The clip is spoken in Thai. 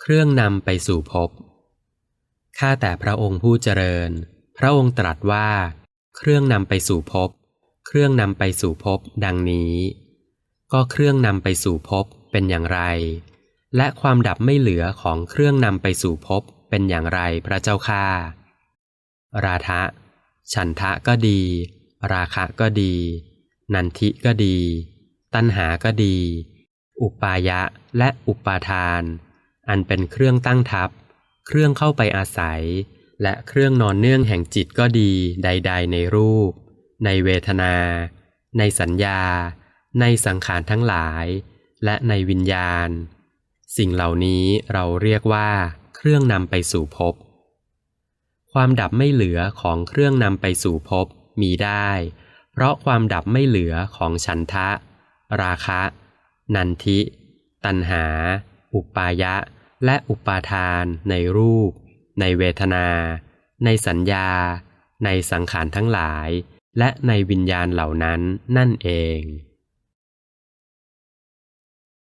เครื่องนำไปสู่ภพ ข้าแต่พระองค์ผู้เจริญ พระองค์ตรัสว่า เครื่องนำไปสู่ภพ เครื่องนำไปสู่ภพดังนี้ ก็เครื่องนำไปสู่ภพเป็นอย่างไร และความดับไม่เหลือของเครื่องนำไปสู่ภพเป็นอย่างไรพระเจ้าข้าราทะ ฉันทะก็ดี ราคะก็ดี นันทิก็ดี ตัณหาก็ดี อุปายะและอุปาทาน อันเป็นเครื่องตั้งทับ เครื่องเข้าไปอาศัย และเครื่องนอนเนื่องแห่งจิตก็ดีใด ๆ ในรูป ในเวทนา ในสัญญา ในสังขารทั้งหลาย และในวิญญาณ สิ่งเหล่านี้เราเรียกว่า เครื่องนำไปสู่ภพความดับไม่เหลือของเครื่องนำไปสู่ภพมีได้ เพราะความดับไม่เหลือของฉันทะ ราคะ นันทิ ตัณหา อุปายะ และอุปาทาน ในรูป ในเวทนา ในสัญญา ในสังขารทั้งหลาย และในวิญญาณเหล่านั้นนั่นเอง